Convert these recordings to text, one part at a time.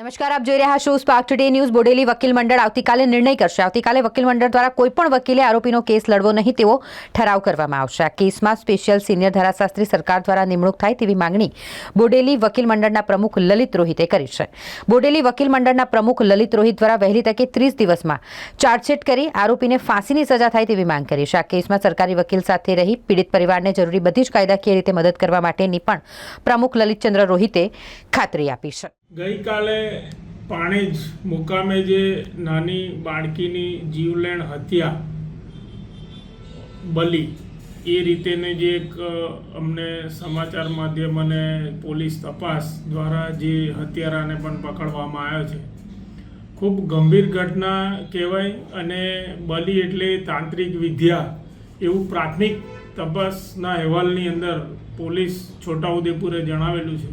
નમસ્કાર, આપ જોઈ રહ્યા છો સ્પાર્ક ટુડે ન્યૂઝ બોડેલી વકીલ મંડળ આવતીકાલે નિર્ણય કરશે. આવતીકાલે વકીલ મંડળ દ્વારા કોઈપણ વકીલે આરોપીનો કેસ લડવો નહીં તેવો ઠરાવ કરવામાં આવશે. આ કેસમાં સ્પેશિયલ સિનિયર ધારાશાસ્ત્રી સરકાર દ્વારા નિમણૂક થાય તેવી માંગણી બોડેલી વકીલ મંડળના પ્રમુખ લલિત રોહિતે કરી છે. બોડેલી વકીલ મંડળના પ્રમુખ લલિત રોહિત દ્વારા વહેલી તકે ત્રીસ દિવસમાં ચાર્જશીટ કરી આરોપીને ફાંસીની સજા થાય તેવી માંગ કરી છે. આ કેસમાં સરકારી વકીલ સાથે રહી પીડિત પરિવારને જરૂરી બધી જ કાયદાકીય રીતે મદદ કરવા માટેની પણ પ્રમુખ લલિતચંદ્ર રોહિતે ખાતરી આપી છે. ગઈકાલે પાણેજ મુકામે જે નાની બાળકીની જીવલેણ હત્યા, બલી, એ રીતેને જે એક અમને સમાચાર માધ્યમ અને પોલીસ તપાસ દ્વારા જે હત્યારાને પણ પકડવામાં આવ્યો છે. ખૂબ ગંભીર ઘટના કહેવાય અને બલી એટલે તાંત્રિક વિદ્યા એવું પ્રાથમિક તપાસના અહેવાલની અંદર પોલીસ છોટાઉદેપુરે જણાવેલું છે.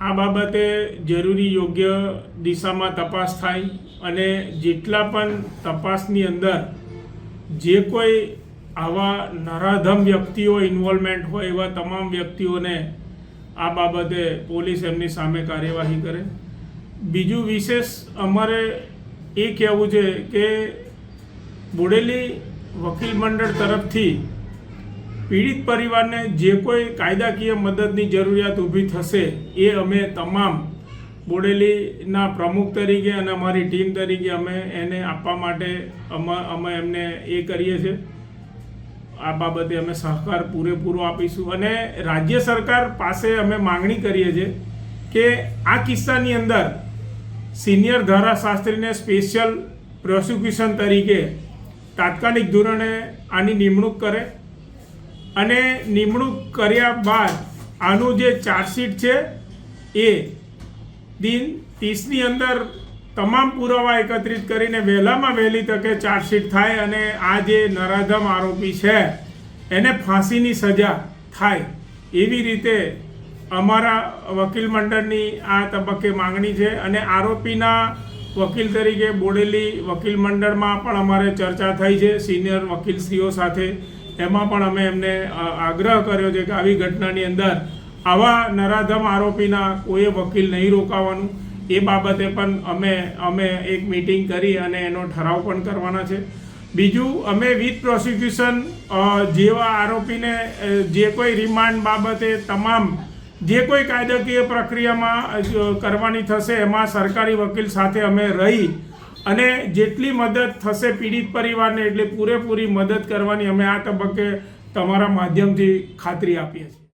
આ બાબતે જરૂરી યોગ્ય દિશામાં તપાસ થાય અને જેટલા પણ તપાસની અંદર જે કોઈ આવા નરાધમ વ્યક્તિઓ ઇન્વોલ્વમેન્ટ હોય એવા તમામ વ્યક્તિઓને આ બાબતે પોલીસ એમની સામે કાર્યવાહી કરે. બીજું વિશેષ અમારે એ કહેવું છે કે બોડેલી વકીલ મંડળ તરફથી પીડિત પરિવારને જે કોઈ કાયદાકીય મદદની જરૂરિયાત ઊભી થશે, એ અમે તમામ બોડેલીના પ્રમુખ તરીકે અને અમારી ટીમ તરીકે અમે એને આપવા માટે અમે એમને એ કરીએ છીએ. આ બાબતે અમે સહકાર પૂરેપૂરો આપીશું અને રાજ્ય સરકાર પાસે અમે માંગણી કરીએ છીએ કે આ કિસ્સાની અંદર સિનિયર ધારાશાસ્ત્રીને સ્પેશિયલ પ્રોસિક્યુશન તરીકે તાત્કાલિક ધોરણે આની નિમણૂક કરે. અને નિમણૂક કર્યા બાદ આનું જે ચાર્જશીટ છે એ દિન ત્રીસની અંદર તમામ પુરાવા એકત્રિત કરીને વહેલામાં વહેલી તકે ચાર્જશીટ થાય અને આ જે નરાધમ આરોપી છે, એને ફાંસીની સજા થાય એવી રીતે અમારા વકીલ મંડળની આ તબક્કે માંગણી છે અને આરોપીના વકીલ તરીકે બોડેલી વકીલ મંડળમાં પણ અમારે ચર્ચા થઈ છે, સિનિયર વકીલશ્રીઓ સાથે. એમાં પણ અમે એમને આગ્રહ કર્યો છે કે આવી ઘટનાની અંદર આવા નરાધમ આરોપીના કોઈ વકીલ નહીં રોકાવાનું. એ બાબતે પણ અમે અમે એક મિટિંગ કરી અને એનો ઠરાવ પણ કરવાના છે. બીજું, અમે વિથ પ્રોસિક્યુશન જેવા આરોપીને જે કોઈ રિમાન્ડ બાબતે તમામ જે કોઈ કાયદાકીય પ્રક્રિયામાં કરવાની થશે, એમાં સરકારી વકીલ સાથે અમે રહી અને જેટલી મદદ થશે પીડિત પરિવારને, એટલે પૂરેપૂરી મદદ કરવાની અમે આ તબક્કે તમારા માધ્યમથી ખાતરી આપીએ છીએ.